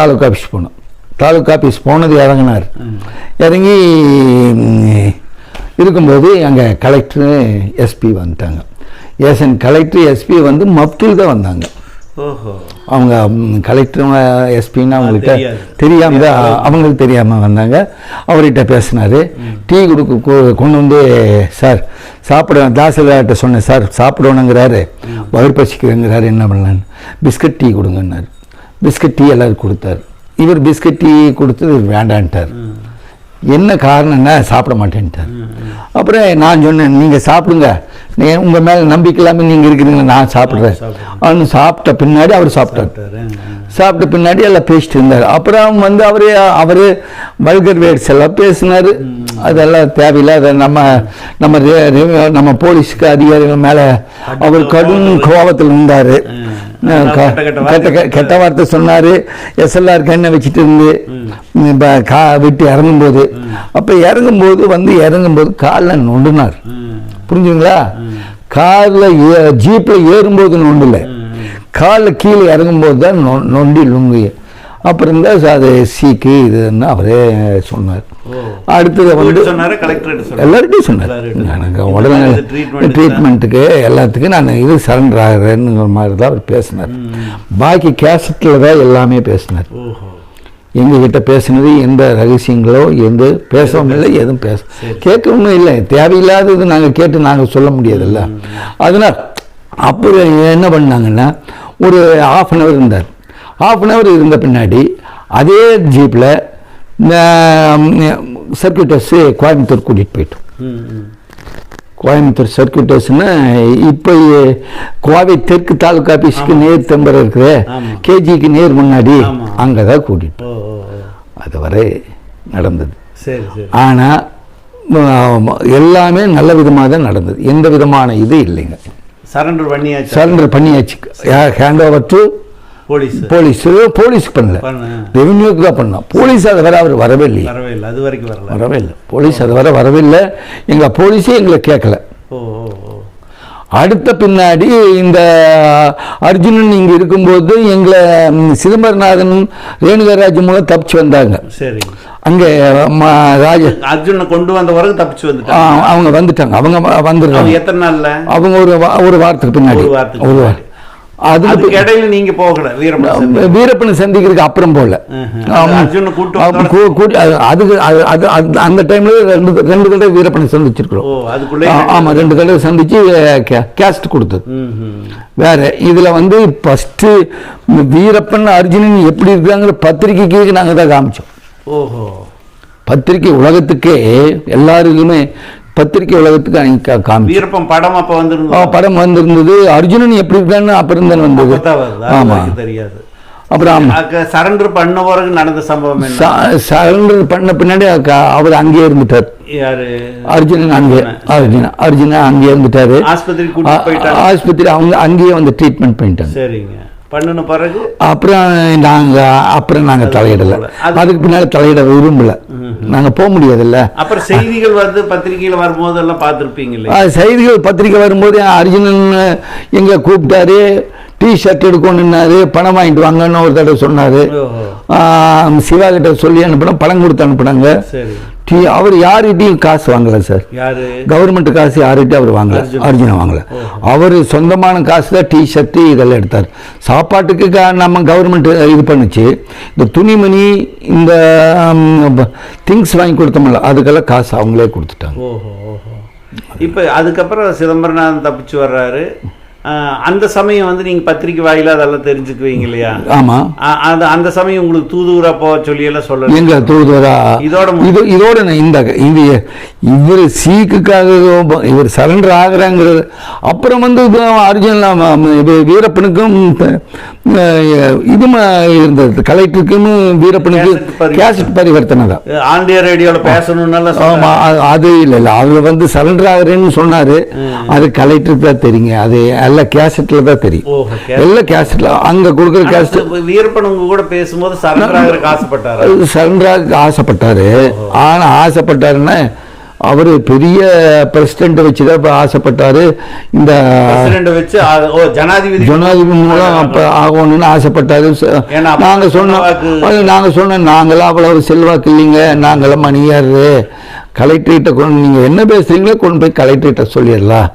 Taluka office போனோம். Taluka office போனது இறங்கினார். இறங்கி இருக்கும்போது அங்கே கலெக்டர் எஸ்பி வந்துட்டாங்க. ஏசன் கலெக்டர் எஸ்பி வந்து மப்டில் தான் வந்தாங்க. ஓஹோ. அவங்க கலெக்டர் எஸ்பின்னு. தெரியாம தான் அவங்களுக்கு தெரியாமல் வந்தாங்க. அவர்கிட்ட பேசினார். டீ கொடுக்க கொண்டு வந்து சார் சாப்பிட தாசில்தார்கிட்ட சொன்னேன் சார் சாப்பிடணுங்கிறாரு. வயிறு பசிக்கிறேங்கிறாரு என்ன பண்ணலான்னு. பிஸ்கட் டீ கொடுங்கன்னாரு. பிஸ்கட் டீ எல்லாரும் கொடுத்தாரு. இவர் பிஸ்கட் டீ கொடுத்தது வேண்டான்ட்டார். என்ன காரணம்னா சாப்பிட மாட்டேன்ட்டார். அப்புறம் நான் சொன்னேன் நீங்கள் சாப்பிடுங்க. உங்கள் மேலே நம்பிக்கை இல்லாமல் நீங்கள் இருக்கிறீங்க நான் சாப்பிட்றேன். அவனு சாப்பிட்ட பின்னாடி அவர் சாப்பிட்டார். சாப்பிட்ட பின்னாடி எல்லாம் பேசிட்டு இருந்தார். அப்புறம் வந்து அவரு அவரு வல்கர் வேர்ட்ஸ் எல்லாம் பேசினார். அதெல்லாம் தேவையில்லாத நம்ம நம்ம ரே- நம்ம போலீஸ்க்கு அதிகாரிகள் மேலே அவர் கடும் கோபத்தில் இருந்தார். கெட்ட வார்த்தை. சொன்னார். எஸ்எல்ஆர் கண்ணை வச்சுட்டு இருந்து கா விட்டு இறங்கும்போது. அப்போ இறங்கும்போது வந்து இறங்கும்போது காலில் நொண்டுனார். புரிஞ்சுங்களா காரில் ஜீப்பில் ஏறும்போது நொண்டுல. காலில் கீழே இறங்கும்போது தான் நொ- நொண்டி லுங்கு அப்புறம் தான் அது சீக்கு இதுன்னு அவரே சொன்னார். அடுத்தது வந்து எல்லார்கிட்டையும் சொன்னார். எனக்கு உடனே ட்ரீட்மெண்ட்டுக்கு எல்லாத்துக்கும் நான் இது சரண்டர் ஆகிறேன்னு மாதிரி தான் அவர் பேசினார். பாக்கி கேசட்டில் தான் எல்லாமே பேசினார். எங்ககிட்ட பேசினது எந்த ரகசியங்களோ எந்த பேசவும் இல்லை எதுவும் பேச கேட்கவும் இல்லை. தேவையில்லாதது நாங்கள் கேட்டு நாங்கள் சொல்ல முடியாதுல்ல. அதனால் அப்புறம் என்ன பண்ணாங்கன்னா ஒரு ஆஃப் அன் ஹவர் இருந்தார். ஆஃப் அன் ஹவர் இருந்த பின்னாடி அதே ஜீப்பில் சர்க்கியூட்டர்ஸு கோயம்புத்தூர் கூட்டிகிட்டு போயிட்டோம் கோயம்புத்தூர் சர்க்கியூட்டர்ஸ்னா இப்போ கோவை தெற்கு தாலுக்கா ஆஃபீஸ்க்கு நேர் தம்பர் இருக்கிற. கேஜிக்கு நேர் முன்னாடி. அங்கே தான் ஓ அதுவரை நடந்தது ஆனால் எல்லாமே நல்ல விதமாக தான் நடந்தது எந்த விதமான இது இல்லைங்க சரண்டர் பண்ணியாச்சு சரண்டர் பண்ணியாச்சு hand over to police. Police போலீஸ்க்கு பண்ணல. பண்ண ரெவென்யூக்கு தான் பண்ணோம். போலீஸ் அது வரை அவர் வரவே இல்லையே வரவே இல்லை அது வரைக்கும் வரல. வரவே இல்லை போலீஸ் அது வரை வரவே இல்லை எங்கள் போலீஸே எங்களை கேட்கல. அடுத்த பின்னாடி இந்த அர்ஜுனன் இங்கே இருக்கும்போது எங்களை சிதம்பரநாதன் ரேணுகராஜ் மூலம் தப்பிச்சு வந்தாங்க. சரி. அங்கே ராஜ அர்ஜுனை கொண்டு வந்த பிறகு தப்பிச்சு வந்துட்டாங்க. அவங்க வந்துட்டாங்க. அவங்க வந்துடுறாங்க எத்தனை நாள்ல? அவங்க ஒரு ஒரு வாரத்துக்கு பின்னாடி. ஒரு வாரத்துக்கு ஒரு. வாரம். அதுக்கு அதுக்கு இடையில நீங்க போகல வீரப்பன் பி- வீரப்பனை சந்திக்கிறதுக்கு அப்புறம் போல. ஆமா. அதுக்கு அது- அந்த டைம்ல ரெண்டு ரெண்டு தடவை வீரப்பனை சந்திச்சிருக்கிறோம். ஓ அதுக்குள்ளே ஆ, ஆமா ரெண்டு தடவை சந்திச்சு கேஸ்ட் கொடுத்தது. வேற இதுல வந்து ஃபர்ஸ்ட் வீரப்பன் அர்ஜுனன் எப்படி இருக்காங்கிற பத்திரிக்கைக்கு நாங்க தான் காமிச்சோம். ஓஹோ. பத்திரிக்கை உலகத்துக்கே எல்லாருக்குமே பத்திரிக்கை உலகத்துக்கு அன்னைக்கு கா- காமிச்சோம் வீரப்பன் படம் அப்ப ஆ, வந்திருந்தது படம் வந்திருந்தது. அர்ஜுனன் எப்படி இருக்கான்னு அப்புறம் தான் வந்தது. அப்பதான் வருது. அது ஆமா. வரைக்கும் தெரியாது. அப்புறம் சரண்டர் பண்ண பிறகு நடந்த சம்பவம் சரண்டர் பண்ண பின்னாடி அவர் அங்கேயே இருந்துட்டார். யாரு? அர்ஜுனன் அங்கே. அர்ஜுனா அர்ஜுனா அங்கேயே இருந்துட்டாரு. ஆஸ்பத்திரி அவங்க அங்கேயே வந்து ட்ரீட்மெண்ட் பண்ணிட்டாங்க. சரிங்க. பண்ணின பிறகு அப்புறம் நாங்க அப்புறம் நாங்க தலையிடல. அது- அதுக்கு பின்னாடி தலையிட விரும்பல. நாங்க போக முடியாதுல்ல. அப்புறம் செய்திகள் வந்து பத்திரிகையில வரும்போது எல்லாம் பார்த்திருப்பீங்க இல்லையா? அது செய்திகள் பத்திரிக்கை வரும்போது அர்ஜுனன் எங்க கூப்பிட்டாரு. டீ ஷர்ட் எடுக்கணுன்னாரு பணம் வாங்கிட்டு வாங்கன்னு ஒரு தடவை சொன்னாரு. சிவா கிட்ட சொல்லி அனுப்பினா பணம் கொடுத்து அனுப்புனாங்க. டீ அவர் யார்கிட்டையும் காசு வாங்கல சார். கவர்மெண்ட் காசு யார்கிட்டயும் அவர் வாங்கல. அர்ஜுன். வாங்கல. அவர் சொந்தமான காசு தான் டி ஷர்ட்டு இதெல்லாம் எடுத்தார். சாப்பாட்டுக்கு நம்ம கவர்மெண்ட் இது பண்ணுச்சு. இந்த துணிமணி இந்த திங்ஸ் வாங்கி கொடுத்தோம்ல அதுக்கெல்லாம் காசு அவங்களே கொடுத்துட்டாங்க. இப்போ அதுக்கப்புறம் சிதம்பரநாதன் தப்பிச்சு வர்றாரு. அந்த சமயம் வந்து நீங்க பத்திரிக்கை வாயில அதெல்லாம் தெரிஞ்சுக்குவீங்க இல்லையா? ஆமா. ஆ- அது அந்த சமயம் உங்களுக்கு தூதுவரா போக சொல்லி எல்லாம் சொல்லல எங்க தூதுவரா இதோட இது இதோட இந்த இது இவர் சீக்குக்காக இவர் சரண்டர் ஆகுறாங்கிறது. அப்புறம் வந்து அர்ஜுன் வீரப்பனுக்கும் இது இருந்தது. கலெக்டருக்கும் வீரப்பனுக்கு கேசட் பரி- கேசட் பரிவர்த்தனை தான். ஆண்டிய ரேடியோல பேசணும்னால ஆமா அது- அது இல்லை இல்லை. அவர் வந்து சரண்டர் ஆகுறேன்னு சொன்னாரு. அது கலெக்டருக்கு தான் தெரியுங்க. அது எல்லாம் கேசட்ல தான் தெரியும். எல்லாம் கேசட்ல அங்க கொடுக்குற கேசட் வீரப்பன் உங்க கூட பேசும்போது சரண்டர் ஆகிறதுக்கு ஆசைப்பட்டாரு? சரண்டராக ஆசைப்பட்டாரு. ஆனா ஆசைப்பட்டாருன்னா அவர் பெரிய பிரசிடென்ட் வச்சு தான் இப்ப ஆசைப்பட்டாரு. இந்த வச்சு ஜனாதிபதி. ஜனாதிபதி மூலம் அப்ப ஆகணும்னு ஆசைப்பட்டாரு. ச- ஏன்னா அப்ப நாங்க சொன்னோம் செல்வாக்கு- அது நாங்க சொன்னோம் நாங்களாம் அவ்வளவு செல்வாக்கு இல்லைங்க. நாங்களாம் மணியாரு. கலெக்டரேட்டை கொண்டு நீங்க என்ன பேசுறீங்களோ கொண்டு போய் கலெக்டரேட்டை சொல்லிடலாம்.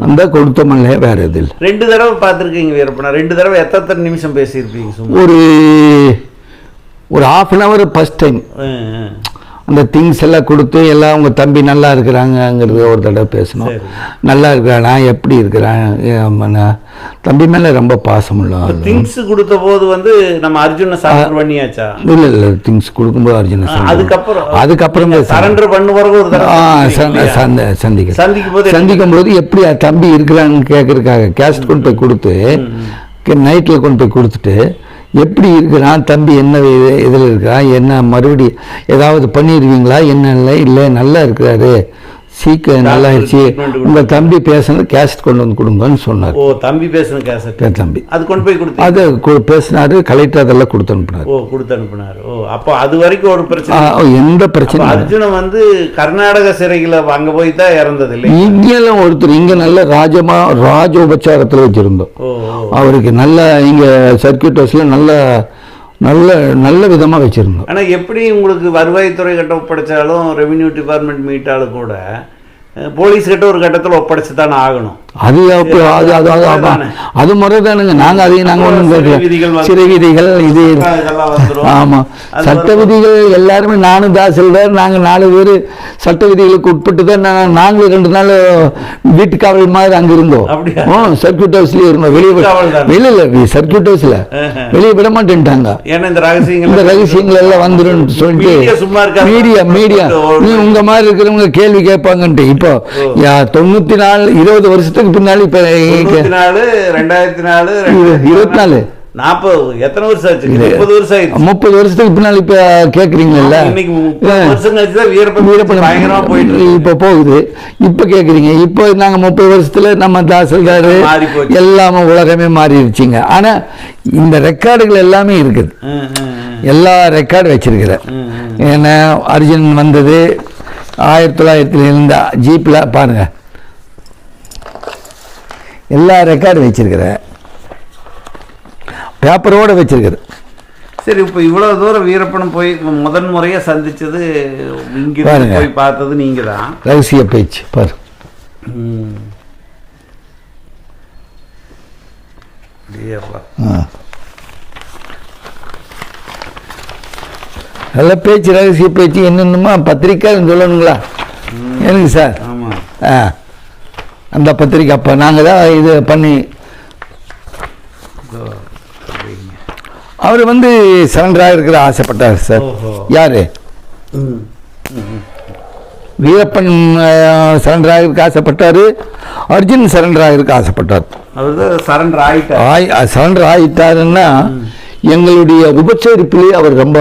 அந்த கொடுத்தமல்ல வேற இது இல்லை. ரெண்டு தடவை பார்த்துருக்கீங்க வீரப்பனா. ரெண்டு தடவை எத்தனை நிமிஷம் பேசியிருப்பீங்க ஒரு ஒரு half an hour first time. அந்த திங்ஸ் எல்லாம் கொடுத்து எல்லாம் உங்க தம்பி நல்லா இருக்கிறாங்கங்கிறது ஒரு தடவை பேசணும். நல்லா இருக்கிறானா எப்படி இருக்கிறான்? தம்பி மேல ரொம்ப பாசமுள்ள ஆளு. திங்ஸ் கொடுத்த போது வந்து நம்ம அர்ஜுனை சரண்டர் பண்ணியாச்சா? இல்ல இல்ல திங்ஸ் கொடுக்கும்போது அர்ஜுன அதுக்கப்புறம் அதுக்கப்புறம் சரண்டர் பண்ண பிறகு ஒரு சந்த- சந்திக்க சந்திக்கும் போது சந்திக்கும் போது எப்படி தம்பி இருக்கிறான்னு கேட்கறதுக்காக கேஸ்ட் கொண்டு போய் கொடுத்து நைட்டில் கொண்டு போய் கொடுத்துட்டு எப்படி இருக்கிறான்? தம்பி என்ன இது- இதில் இருக்கிறான் என்ன மறுபடி ஏதாவது பண்ணிடுவீங்களா என்ன இல்லை? இல்லை நல்லா இருக்கிறாரு. சீக்கிரம் நல்லா ஆயிடுச்சு treatment உங்கள் தம்பி பேசுனது கேஸ்ட் கொண்டு வந்து கொடுங்கன்னு சொன்னார். ஓ தம்பி பேசுன கேசட் தம்பி. அது கொண்டு போய் கொடுத்து அது பேசினாரு கலெக்டர் அதெல்லாம் கொடுத்து அனுப்புனார். ஓ கொடுத்து அனுப்புனாரு. ஓ அப்போ அது வரைக்கும் ஒரு பிரச்சனை எந்த இல்லை. அர்ஜுனன் வந்து கர்நாடக சிறையில அங்க போய் தான் இறந்தது இல்லை இங்கெல்லாம் ஒருத்தர் இங்க நல்ல ராஜமா ராஜ உபச்சாரத்தில் வச்சிருந்தோம். அவருக்கு நல்ல இங்க சர்க்கியூட் ஹவுஸ்ல நல்ல நல்ல நல்ல விதமாக வச்சுருந்தோம். ஆனால் எப்படி உங்களுக்கு வருவாய்த்துறை கட்ட ஒப்படைச்சாலும் ரெவென்யூ டிபார்ட்மெண்ட் மீட்டாலும் கூட போலீஸ்கிட்ட போலீஸ் கிட்ட ஒரு கட்டத்தில் ஒப்படைச்சு தானே ஆகணும். அது அது அது அது? அது முறைதானுங்க. நாங்க அதையும் நாங்க அப்புறம் ஒன்றும் வந்து- சிறை விதிகள் இது இதெல்லாம் வந்துரும். ஆமா. அது சட்ட. விதிகள் எல்லாருமே நானும் தாசில்தார் நாங்க நாலு பேர் சட்ட விதிகளுக்கு உட்பட்டு தான் நாங்களும் ரெண்டு நாள் வீட்டு காவல் மாதிரி அங்க இருந்தோம்? சர்க்கியூட் ஹவுஸ்லயே இருந்தோம். வெளியே தானே? வெளியில சர்க்கியூட் ஹவுஸ்ல. வெளியே விட மாட்டேன்ட்டாங்க. ஏன்னா இந்த ரகசியங்கள் இந்த ரகசியங்கள் எல்லாம் வந்துரும். சொல்லிட்டு மீடியா. மீடியா நீ உங்க மாதிரி இருக்கிறவங்க கேள்வி கேட்பாங்கன்ட்டு. இப்போ யா, தொண்ணூத்தி நாலு இருபது வருஷத்துக்கு பின்னாடி இப்ப நாலு ரெண்டாயிரத்தி நாலு இருபத்தி நாலு நாற்பது எத்தனை வருஷம் ஆச்சு? முப்பது வருஷம் ஆயிடுச்சு. முப்பது வருஷத்துக்கு பின்னாடி இப்ப கேக்குறீங்கல்ல? இன்னைக்கு வருஷம் கழிச்சு தான் வீரப்பன் வீரப்பன் பயங்கரமா போயிட்டு. இப்ப போகுது. இப்ப கேக்குறீங்க. இப்போ நாங்க முப்பது வருஷத்துல நம்ம தாசில்தாரு. எல்லாமே உலகமே மாறிடுச்சுங்க. ஆனா இந்த ரெக்கார்டுகள் எல்லாமே இருக்குது. எல்லா ரெக்கார்டு வச்சிருக்கிறேன். ஏன்னா அர்ஜுன் வந்தது ஆயிரத்தி தொள்ளாயிரத்துல இருந்த ஜீப்ல பாருங்க. எல்லா ரெக்கார்டு வச்சிருக்கிறேன். பேப்பரோட வச்சிருக்கிறேன் சரி இப்போ இவ்வளவு தூரம் வீரப்பனும் போய் முதன் முறையா சந்திச்சது இங்க. போய் பார்த்தது நீங்க தான் ரகசிய பேச்சு பாரு. நல்ல பேச்சு ரகசிய பேச்சு என்னென்னமா பத்திரிக்கை சொல்லணுங்களா? எனக்கு சார்? ஆமா. ஆ. அந்த பத்திரிக்கை அப்போ நாங்கள் தான் இது பண்ணி. அவர் வந்து சரண்டராக இருக்கிற ஆசைப்பட்டார் சார். யாரு. வீரப்பன் சரண்டராக இருக்க ஆசைப்பட்டார் அர்ஜுன் சரண்டராக இருக்க ஆசைப்பட்டார் அவர் சரண்டர் ஆயிட்டார் ஆய் சரண்டர் ஆயிட்டாருன்னா எங்களுடைய உபச்சரிப்பிலே அவர் ரொம்ப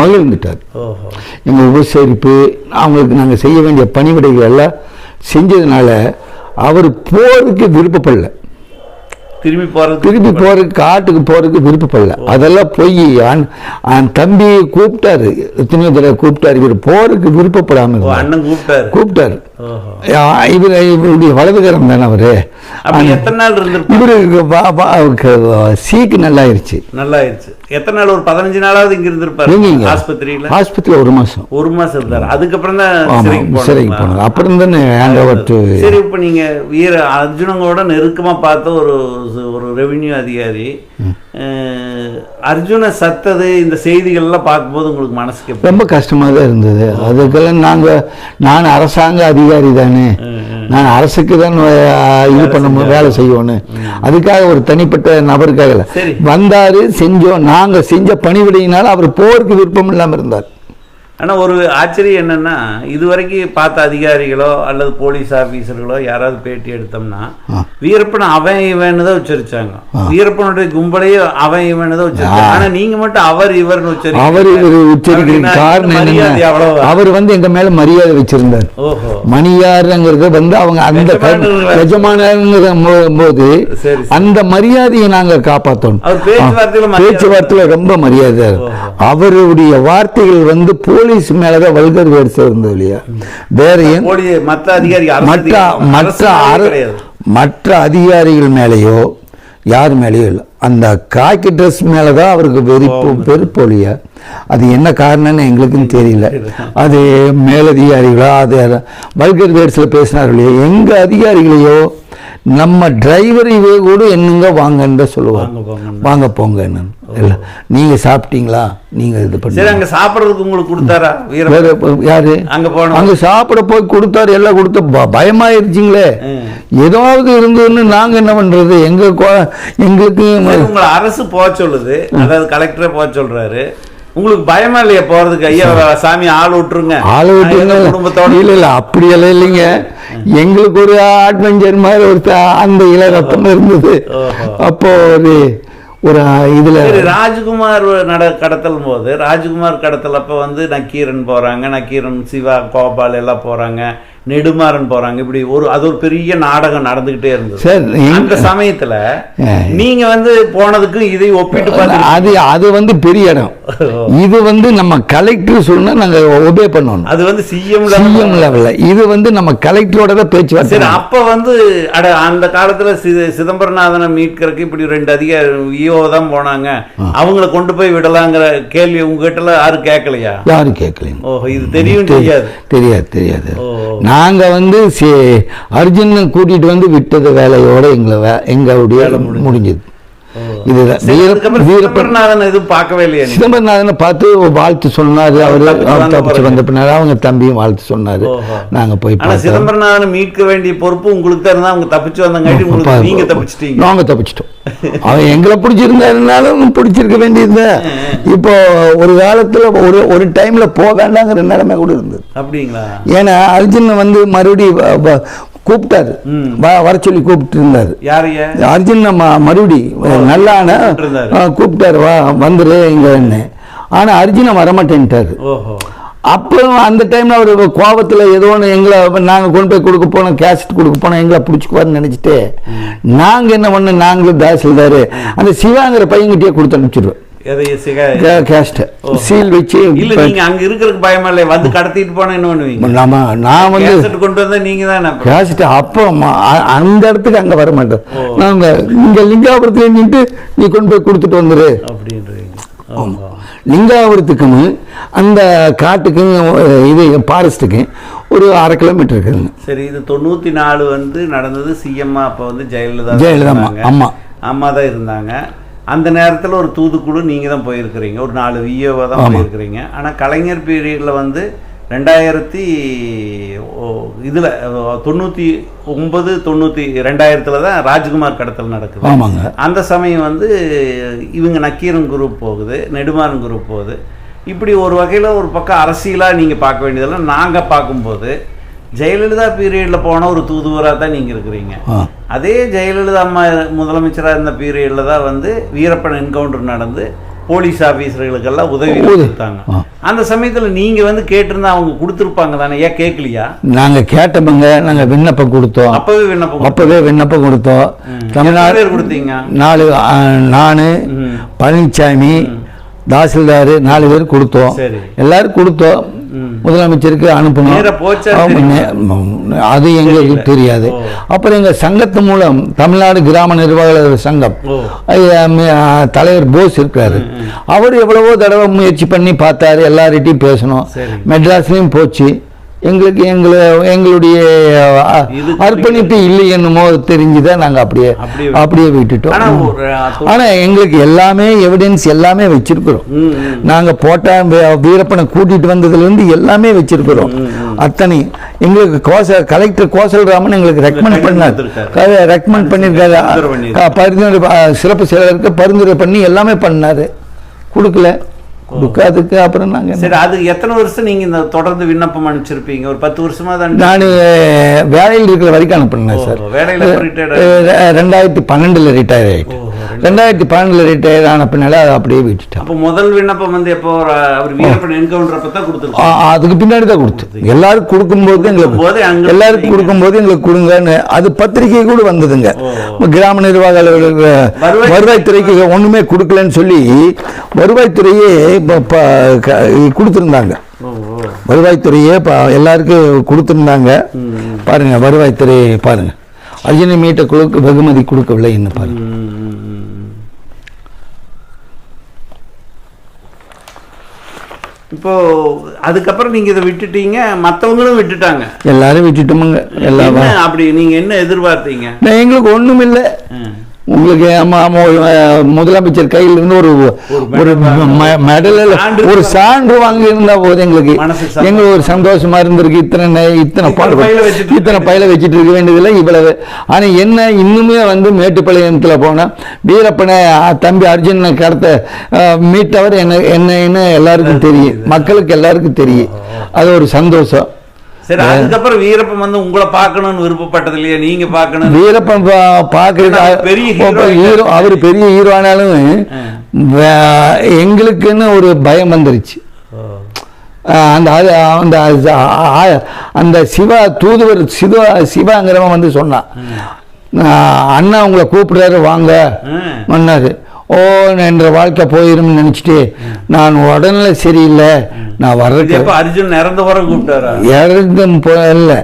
மகிழ்ந்துட்டார். எங்கள் உபசரிப்பு அவங்களுக்கு நாங்கள் செய்ய வேண்டிய பணிவிடைகள் எல்லாம் செஞ்சதுனால அவர் போருக்கு விருப்பப்படல. திரும்பி போறது திருப்பி போறதுக்கு காட்டுக்கு போறதுக்கு விருப்பப்படல. அதெல்லாம் போய் அவன் தம்பி கூப்பிட்டாரு. எத்தனையோ தடவை கூப்பிட்டாரு. இவர் போறதுக்கு விருப்பப்படாம ஓ, இருந்தார். அண்ணன் கூப்பிட்டாரு. கூப்பிட்டாரு. இவர் இவருடைய வலதுகரம் தானே அவரு? எத்தனை நாள் இவருக்கு சீக்கு நல்லாயிருச்சு. நல்லா ஆயிடுச்சு எத்தனை நாள் ஒரு பதினஞ்சு நாளாவது இங்க இருந்திருப்பாரு? ஆஸ்பத்திரியில? ஆஸ்பத்திரியில் ஒரு மாசம். ஒரு மாசம் இருந்தாரு. அதுக்கப்புறம் தான் சிறைக்கு? போனாங்க. அப்புறம் தானே ஹேண்ட் ஓவர் டு சரி இப்போ நீங்க வீர அர்ஜுனங்களோட நெருக்கமா பார்த்த ஒரு ஒரு ரெவென்யூ அதிகாரி அர்ஜுன சத்தது இந்த செய்திகள் எல்லாம் பார்க்கும்போது உங்களுக்கு மனசுக்கு? ரொம்ப கஷ்டமா தான் இருந்தது. அதுக்கெல்லாம் நாங்க நான் அரசாங்க அதிகாரி தானே. நான் அரசுக்கு தான் இது பண்ண வேலை செய்யணும் அதுக்காக ஒரு தனிப்பட்ட நபருக்காக. வந்தாரு செஞ்சோம். நாங்க செஞ்ச பணிவிடையினால அவர் போருக்கு விருப்பம் இல்லாம இருந்தார். ஆனா ஒரு ஆச்சரியம் என்னன்னா இதுவரைக்கும் பார்த்த அதிகாரிகளோ அல்லது போலீஸ் ஆபீசர்களோ யாராவது பேட்டி எடுத்தோம்னா வீரப்பன் அவன் இவன்னு தான் உச்சரிச்சாங்க. வீரப்பனுடைய கும்பலையே அவன் இவன்னு தான் உச்சரிச்சாங்க. ஆனா நீங்க மட்டும் அவர் இவர்னு உச்சரிக்கிறீங்க. அவர் இவர் உச்சரிக்கிற காரணம்? அவர் வந்து எங்க மேல மரியாதை வச்சிருந்தார். ஓஹோ. மணியாருங்கிறது வந்து அவங்க அந்த போது. அந்த மரியாதையை நாங்க காப்பாற்றணும் பேச்சுவார்த்தையில ரொம்ப மரியாதை. அவருடைய வார்த்தைகள் வந்து போலீஸ் போலீஸ் மேலதான் வல்கர் வேர்ட்ஸ் இருந்தது இல்லையா? வேற மற்ற மற்ற மற்ற அதிகாரிகள் மேலேயோ யார் மேலேயோ இல்லை. அந்த காக்கி ட்ரெஸ் மேலே தான் அவருக்கு வெறுப்பு வெறுப்பொழிய அது என்ன காரணம்னு எங்களுக்கும் தெரியல. அது மேலதிகாரிகளோ அது வல்கர் வேர்ட்ஸில் பேசினார்களே எங்கள் அதிகாரிகளையோ நம்ம டிரைவரையே கூட என்னங்க வாங்கன்னு சொல்லுவாங்க வாங்க போங்க. இல்லை நீங்கள் சாப்பிட்டீங்களா? நீங்கள் இது பண்ணி அங்க சாப்பிடுறதுக்கு உங்களுக்கு கொடுத்தாரா? வேற யாரு? அங்க போனோம் அங்க சாப்பிட போய் கொடுத்தாரு எல்லாம் கொடுத்து பயமாயிருச்சுங்களே. ஏதாவது இருந்ததுன்னு நாங்க என்ன பண்றது? எங்க கொ- எங்களுக்கு அரசு போக சொல்லுது. அதாவது கலெக்டரே போக சொல்றாரு. உங்களுக்கு பயமா இல்லையா போறதுக்கு? ஐயா சாமி ஆள் விட்டுருங்க. ஆளை எங்க குடும்பத்தோட இல்ல இல்ல அப்படியெல்லாம் இல்லைங்க. எங்களுக்கு ஒரு அட்வென்ச்சர் மாதிரி ஒரு அந்த இலகத்தம் இருந்தது. ஓஹோ. அப்போ ஒரு ஒரு இதுல ராஜ்குமார் நட கடத்தல் போது ராஜ்குமார் கடத்தல் அப்ப வந்து நக்கீரன் போறாங்க நக்கீரன் சிவா கோபால் எல்லாம் போறாங்க. நெடுமாறன் போறாங்க. இப்படி ஒரு அது ஒரு பெரிய நாடகம் நடந்துகிட்டே இருந்தது. சார் அந்த சமயத்துல. நீங்க வந்து போனதுக்கு இதை ஒப்பிட்டு அது அது வந்து பெரிய இடம். இது வந்து நம்ம கலெக்டர் சொன்னா நாங்க ஒபே பண்ணணும். அது வந்து சிஎம் சிஎம் லெவல்ல இது வந்து நம்ம கலெக்டரோட தான் சரி பேச்சுவார்த்தை அப்ப வந்து அட அந்த காலத்துல சிதம்பரநாதனை மீட்கறதுக்கு இப்படி ரெண்டு அதிகாரி ஈஓ தான் போனாங்க. அவங்கள கொண்டு போய் விடலாங்கிற கேள்வி உங்ககிட்ட யாரும் கேட்கலையா? யாரும் கேட்கலீங்க. ஓ இது தெரியும் தெரியாது. தெரியாது. தெரியாது ஓ நாங்க வந்து சி- அர்ஜுனனை கூட்டிட்டு வந்து விட்டது வேலையோட எங்களை வே- எங்களுடைய முடிஞ்சது. இதுதான் சிதம்பரநாதன் எதுவும் பார்க்கவே இல்லையா நீ? சிதம்பரநாதனை பார்த்து வாழ்த்து சொன்னாரு. அவரு தப்பிச்சு அவர் வந்த தப்பிச்சு பிறகு. வந்த பின்னாடி அவங்க தம்பியும் வாழ்த்து சொன்னாரு. ஓஹோ. நாங்க போய் சிதம்பரநாதனை மீட்க வேண்டிய பொறுப்பு உங்களுக்கு தான் இருந்தா அவங்க தப்பிச்சு வந்தங்காட்டி உங்களுக்கு தப்பிச்சிட்டீங்க. தப்பிச்சிட்டோம். அவன் எங்களை பிடிச்சிருந்தாருனாலும் பிடிச்சிருக்க வேண்டியது இப்போ ஒரு காலத்துல ஒரு ஒரு டைம்ல போக வேண்டாங்கிற நிலைமை கூட இருந்தது. அப்படிங்களா? ஏன்னா அர்ஜுன் வந்து மறுபடியும் கூப்பிட்டாரு. வர சொல்லி கூப்பிட்டு இருந்தாரு அர்ஜுன் நம்ம மறுபடி நல்லான கூப்பிட்டாரு வா வந்துரு இங்கன்னு ஆனா அர்ஜுனை வரமாட்டேன்ட்டாரு. ஓஹோ. அப்போ அந்த டைம்ல அவர் கோபத்துல ஏதோ ஒன்று எங்களை நாங்க கொண்டு போய் கொடுக்க போனோம் கேசட் கொடுக்க போனோம் எங்களை பிடிச்சிக்குவாருன்னு நினைச்சிட்டு நாங்க என்ன பண்ணோம்? நாங்களும் தாசில்தாரு. அந்த சிவாங்கிற பையன்கிட்டயே கொடுத்து அனுப்பிச்சிடுவோம் சீல் வச்சு இல்ல நீங்க அங்க இருக்கிறதுக்கு பயமா வந்து கடத்திட்டு போனா என்ன பண்ணுவீங்க? நம்ம நான் வந்து கொண்டு வந்தா நீங்க தான் கேஸ்ட் அப்போ அந்த இடத்துக்கு அங்க வர மாட்டோம். நாங்க இங்க லிங்காபுரத்துல நின்று நீ கொண்டு போய் கொடுத்துட்டு வந்துரு. அப்படின்றீங்க. ஓஹோ. லிங்காபுரத்துக்கும் அந்த காட்டுக்கும் இது ஃபாரஸ்ட்டுக்கும் ஒரு அரை கிலோமீட்டர் இருக்குதுங்க சரி இது தொண்ணூத்தி நாலு வந்து நடந்தது சிஎம்மா அப்ப வந்து ஜெயலலிதா ஜெயலலிதா. அம்மா. அம்மா தான் இருந்தாங்க. அந்த நேரத்துல ஒரு தூதுக்குழு நீங்க தான் போயிருக்கிறீங்க. ஒரு நாலு விஏஓ தான். போயிருக்கிறீங்க. ஆனா கலைஞர் பீரியட்ல வந்து ரெண்டாயிரத்தி இதுல ஓ, தொண்ணூத்தி ஒன்பது தொண்ணூத்தி ரெண்டாயிரத்துல தான் ராஜ்குமார் கடத்தல் நடக்குது. ஆமாங்க. அந்த சமயம் வந்து இவங்க நக்கீரன் குரூப் போகுது நெடுமாறன் குரூப் போகுது. இப்படி ஒரு வகையில் ஒரு பக்கம் அரசியலாக நீங்கள் பார்க்க வேண்டியதெல்லாம் நாங்கள் பார்க்கும்போது ஜெயலலிதா பீரியடில் போன ஒரு தூதுவராக தான் நீங்கள் இருக்கிறீங்க அதே ஜெயலலிதா அம்மா முதலமைச்சராக இருந்த பீரியடில் தான் வந்து வீரப்பன் என்கவுண்டர் நடந்து போலீஸ் ஆஃபீஸர்களுக்கெல்லாம் உதவி. கொடுத்தாங்க. அந்த சமயத்தில் நீங்கள் வந்து கேட்டிருந்தா அவங்க கொடுத்துருப்பாங்க தானே? ஏன் கேட்கலையா நாங்க கேட்டவங்க நாங்க விண்ணப்பம் கொடுத்தோம். அப்பவே விண்ணப்பம் அப்பவே விண்ணப்பம் கொடுத்தோம். தமிழ்நாடு பேர் கொடுத்தீங்க? நாலு நானு. பழனிசாமி தாசில்தார் நாலு பேர் கொடுத்தோம். எல்லாரும் கொடுத்தோம். முதலமைச்சருக்கு அனுப்பணும். அது எங்களுக்கு தெரியாது. அப்புறம் எங்க சங்கத்து மூலம் தமிழ்நாடு கிராம நிர்வாக சங்கம் தலைவர் போஸ் இருக்காரு அவர் எவ்வளவோ தடவை முயற்சி பண்ணி பார்த்தாரு. எல்லார்கிட்டையும் பேசணும். மெட்ராஸ்லயும் போச்சு. எங்களுக்கு எங்களை எங்களுடைய அர்ப்பணிப்பு இல்லை என்னமோ தெரிஞ்சுதான் நாங்க அப்படியே அப்படியே விட்டுட்டோம். ஆனா ஒரு அஹ், ஆனா எங்களுக்கு எல்லாமே எவிடன்ஸ் எல்லாமே வச்சிருக்கிறோம். ம், ம். நாங்க போட்ட வீரப்பனை கூட்டிட்டு வந்ததுல இருந்து எல்லாமே வச்சிருக்கிறோம். அத்தனை எங்களுக்கு கோச கலெக்டர் கோசல்ராமன் எங்களுக்கு ரெக்கமெண்ட் பண்ணார். ரெக்கமெண்ட் பண்ணியிருக்காரு பரிந்துரை சிறப்பு செயலருக்கு பரிந்துரை பண்ணி எல்லாமே பண்ணாரு. கொடுக்கல. கொடுக்காததுக்கு அப்புறம் நாங்க என்ன? சரி அது எத்தனை வருஷம் நீங்க இந்த தொடர்ந்து விண்ணப்பம் அனுப்பிச்சிருப்பீங்க? ஒரு பத்து வருஷமா தான்? நான் வேலையில் இருக்கிற வரைக்கும் அனுப்பினேன் சார். வேலையில ரிட்டையர்ட் ரெண்டாயிரத்தி பன்னெண்டுல ரிட்டையர் ஆயிட்டு ரெண்டாயிரத்தி பன்னெண்டுல ரிட்டையர் ஆன பின்னால அதை அப்படியே விட்டுட்டேன். அப்போ முதல் விண்ணப்பம் வந்து எப்போ அவர் வீரப்பன் என்கவுண்டர் அப்ப தான் ஆ, அதுக்கு பின்னாடி தான் கொடுத்து எல்லாரும் கொடுக்கும்போது போதே எங்களுக்கு அங்க எல்லாருக்கும் கொடுக்கும்போது எங்களுக்கு கொடுங்கன்னு அது பத்திரிகை கூட வந்ததுங்க. கிராம நிர்வாக அலுவலக வருவாய் வருவாய்த்துறைக்கு ஒண்ணுமே கொடுக்கலன்னு சொல்லி வருவாய்த்துறையே கொடுத்திருந்தாங்க. வருவாய்த்துறையே எல்லாருக்கும் கொடுத்துருந்தாங்க. பாருங்க வருவாய்த்துறை பாருங்க. அர்ஜுன மீட்ட குழுக்கு வெகுமதி கொடுக்கவில்லை என்ன பாருங்க. இப்போ அதுக்கப்புறம் நீங்க இதை விட்டுட்டீங்க மத்தவங்களும் விட்டுட்டாங்க. எல்லாரும் விட்டுட்டோமுங்க எல்லா என்ன அப்படி நீங்க என்ன எதிர்பார்த்தீங்க? எங்களுக்கு ஒண்ணும் இல்லை. உங்களுக்கு முதலமைச்சர் கையில இருந்து ஒரு ஒரு ம- மெடல் இல்ல, சான்று ஒரு சான்று வாங்கி இருந்தா போதும் எங்களுக்கு. எங்களுக்கு ஒரு சந்தோஷமா இருந்திருக்கு. இத்தனை நே- இத்தனை பாடு பையில வச்சுட்டு இத்தனை பையில வச்சுட்டு இருக்க வேண்டியதில்லை இவ்வளவு. ஆனா என்ன இன்னுமே வந்து மேட்டுப்பாளையத்துல போனா வீரப்பனை தம்பி அர்ஜுனனை கடத்த மீட்டவர் என்ன என்னன்னு எல்லாருக்கும் தெரியும். மக்களுக்கு எல்லாருக்கும் தெரியும். அது ஒரு சந்தோஷம். சரி அதுக்கப்புறம் வீரப்பன் வந்து உங்களை பார்க்கணும்னு விருப்பப்பட்டது இல்லையா நீங்க பார்க்கணும் வீரப்பன் பா- பாக்குறது ஆனா பெரிய ஹீரோ அவர் பெரிய ஹீரோ ஆனாலும் எங்களுக்குன்னு ஒரு பயம் வந்துருச்சு. அந்த அந்த அந்த சிவா தூதுவர் சிவா சிவாங்கிறவன் வந்து சொன்னான். அண்ணா உங்களை கூப்பிடுறாரு வாங்க. ம். ஓ என்ற வாழ்க்கை போயிரும்னு நினைச்சிட்டு நான் உடனே சரியில்லை நான் வர்றதுக்கு அர்ஜுன் இறந்த பிறகு கூப்பிட்டாரா? இறந்தும் போகல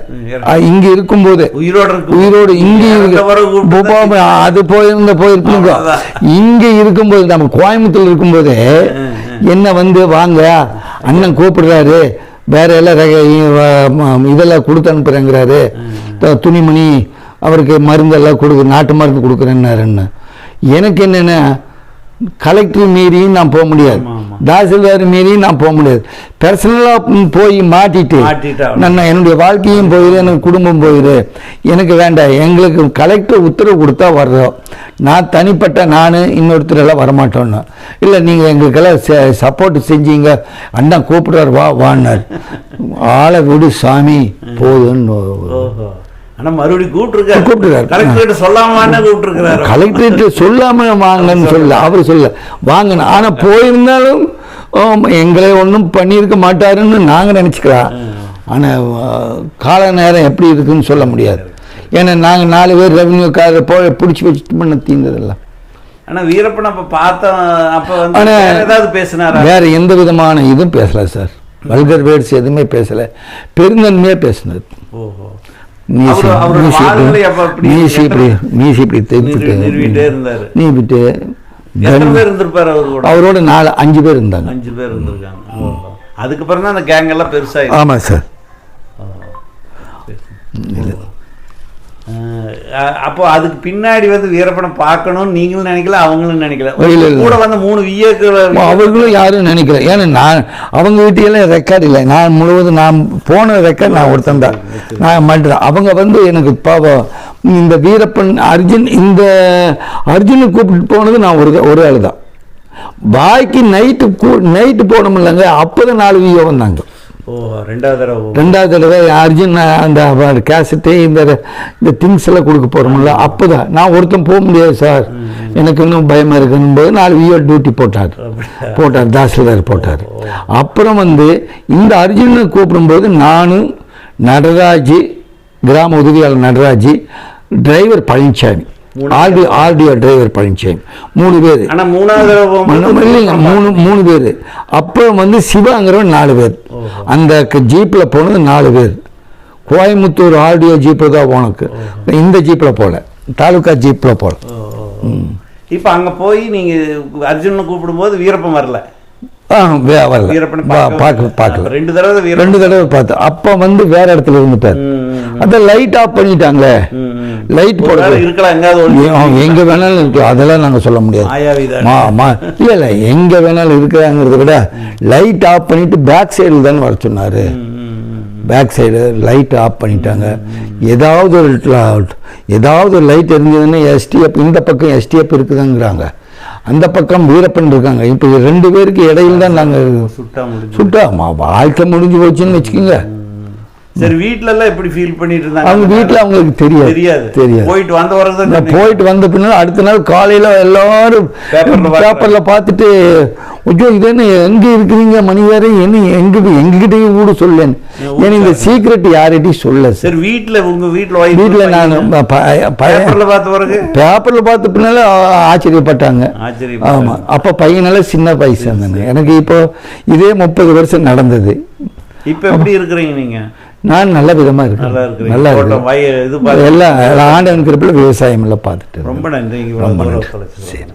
இங்க இருக்கும்போது உயிரோட உயிரோடு இங்க இறந்த இருக்கு. அது போயிருந்த போயிருக்குங்க. இங்க இருக்கும்போது நம்ம கோயம்புத்தூர்ல இருக்கும்போது என்ன வந்து வாங்க அண்ணன் கூப்பிடுறாரு வேற எல்லாம் ரக- இதெல்லாம் கொடுத்து அனுப்புறேங்கிறாரு. த- துணிமணி அவருக்கு மருந்தெல்லாம் கொடுக்கு நாட்டு மருந்து கொடுக்குறேன்னாருன்னு. எனக்கு என்னென்ன கலெக்டர் மீறியும் நான் போக முடியாது. தாசில்தார் மீறியும் நான் போக முடியாது. பர்சனலாக போய் மாட்டிட்டு நான் என்னுடைய வாழ்க்கையும் போயிரு எனக்கு குடும்பம் போயிரு. எனக்கு வேண்டாம். எங்களுக்கு கலெக்டர் உத்தரவு கொடுத்தா வர்றோம். நான் தனிப்பட்ட நான் இன்னொருத்தர் எல்லாம் வரமாட்டோன்னு இல்லை நீங்கள் எங்களுக்கெல்லாம் சப்போர்ட் செஞ்சீங்க. அண்ணா கூப்பிடுறாரு வா வான்னார். ஆளை விடு சாமி. போதுன்னு ஓஹோ ஆனா மறுபடியும் கூப்பிட்டுருக்காரு. கூப்பிட்டுருக்காரு. கலெக்டர்கிட்ட சொல்லாம கூப்பிட்டுருக்காரு கலெக்டரேட் சொல்லாம வாங்கன்னு சொல்ல அவர் சொல்ல வாங்கணும். ஆனா போயிருந்தாலும் எங்களை ஒன்றும் பண்ணியிருக்க மாட்டாருன்னு நாங்க நினைச்சுக்கலாம் ஆனா ஆ, கால நேரம் எப்படி இருக்குன்னு சொல்ல முடியாது. ஏன்னா நாங்க நாலு பேர் ரெவன்யூ காரர் போய் பிடிச்சி வச்சுட்டு பண்ண தீர்ந்ததெல்லாம் ஆனா வீரப்பன் அப்ப பார்த்தோம் அப்ப வந்து ஆனா வேற ஏதாவது பேசினாரா? வேற எந்த விதமான இதுவும் பேசல சார். வல்கர் வேர்ட்ஸ் எதுவுமே பேசல. பெருந்தன்மையா பேசினது. ஓஹோ. மீசி மீசி இப்படி- மீசி இப்படி திருப்பிட்டு நிறுவி- நிறுவிட்டே இருந்தாரு. நீ விட்டு எத்தனை பேர் இருந்திருப்பாரு அவரு கூட? அவரோட நாலு அஞ்சு பேர் இருந்தாங்க. அஞ்சு பேர் இருந்திருக்காங்க. அதுக்கப்புறம் தான் அந்த கேங் எல்லாம் பெருசாயி ஆமாம் சார். அப்போ அதுக்கு பின்னாடி வந்து வீரப்பனை பார்க்கணும்னு நீங்களும் நினைக்கல அவங்களும் நினைக்கல. கூட வந்த மூணு விஏக்கள் அவர்களும் யாரும் நினைக்கல. ஏன்னா நான் அவங்க வீட்டியெல்லாம் ரெக்கார்டு இல்லை. நான் முழுவதும் நான் போன ரெக்கார்ட் நான் ஒருத்தன் தான். நான் மட்டும் அவங்க வந்து எனக்கு பாவம் இந்த வீரப்பன் அர்ஜுன் இந்த அர்ஜுனை கூப்பிட்டு போனது நான் ஒரு ஒரு ஆள் தான் பாய்க்கு நைட்டு நைட்டு போனோம் இல்லைங்க அப்போதான் நாலு வியோ வந்தாங்க. ரெண்டாவது தடவை ரெண்டாவது தடவை அர்ஜுன் அந்த கேசட்டு இந்த இந்த திங்ஸ் எல்லாம் கொடுக்க போகிறோம்ல அப்போ தான் நான் ஒருத்தன் போக முடியாது சார். எனக்கு இன்னும் பயமாக இருக்குன்னு போது நாலு வியோ டியூட்டி போட்டார்? போட்டார் தாசில்தார் போட்டார். அப்புறம் வந்து இந்த அர்ஜுனை கூப்பிடும்போது நானும் நடராஜ் கிராம உதவியாளர் Nataraj driver Palanisamy RT RTO driver Palanisamy மூணு பேர். ஆனா மூணாவது மூணு மூணு பேர். அப்புறம் வந்து சிவாங்கிறவன் நாலு பேர். அந்த ஜீப்பில் போனது நாலு பேர். கோயம்புத்தூர் ஆர்டிஓ ஜீப்பில் தான் உனக்கு இந்த ஜீப்பில் போகல தாலுக்கா ஜீப்பில் போகல. இப்ப அங்க போய் நீங்க அர்ஜுனை கூப்பிடும்போது வீரப்பன் வரல. ஆ வே- வரல. வீரப்பனை பா- பார்க்கவே பார்க்கல இல்லை. பார்க்கல. அப்ப ரெண்டு தடவை ரெண்டு தடவை பார்த்தேன் அப்போ வந்து வேற இடத்துல இருந்துட்டார். அதான் லைட் ஆஃப் பண்ணிட்டாங்களே. லைட் எங்க வேணாலும் இருக்கு அதெல்லாம் நாங்க சொல்ல முடியாது. இல்லை இல்லை எங்க வேணாலும் இருக்கிறாங்கிறத விட லைட் ஆஃப் பண்ணிட்டு பேக் சைடில் தானே வர சொன்னாரு. பேக் சைடு லைட் ஆஃப் பண்ணிட்டாங்க. ஏதாவது ஒரு ஏதாவது லைட் இருந்ததுன்னா எஸ்டிஎஃப் இந்த பக்கம் எஸ்டிஎஃப் இருக்குதுங்கிறாங்க. அந்த பக்கம் வீரப்பன் இருக்காங்க. இப்போ ரெண்டு பேருக்கு இடையில தான் நாங்கள் சுட்டா சுட்டா வாழ்க்கை முடிஞ்சு போச்சுன்னு வச்சுக்கோங்க. சரி வீட்ல எல்லாம் எப்படி ஃபீல் பண்ணிட்டு இருந்தாங்க அவங்க வீட்டில் அவங்களுக்கு தெரியாது. தெரியாது. தெரியாது. போயிட்டு வந்த சொன்னீங்க. போயிட்டு வந்த பின்னால் அடுத்த நாள் காலையில் எல்லாரும் பேப்பர்ல பார்த்துட்டு ஐயோ இது என்ன எங்கே இருக்கிறீங்க மணி வேற? என்ன எங்க எங்ககிட்டயும் கூட சொல்லேன்னு ஏன்னா இந்த சீக்ரெட் யார்கிட்டையும் சொல்ல சார். வீட்ல உங்க வீட்ல வீட்டில் நான் பேப்பர்ல பார்த்த பிறகு? பேப்பரில் பார்த்த பின்னால ஆச்சரியப்பட்டாங்க. ஆமாம் அப்போ பையனெல்லாம் சின்ன இருந்தாங்க. எனக்கு இப்போ இதே முப்பது வருஷம் நடந்தது. இப்ப எப்படி இருக்கிறீங்க நீங்க? நான் நல்ல விதமாக இருக்கேன் நல்லா இருக்கேன் எல்லாம் ஆண்டு இருக்கிறப்பில் விவசாயம் எல்லாம் பார்த்துட்டு ரொம்ப நன்றி. இவ்வளவு தூரம் ஒத்துழைச்சதுக்கு.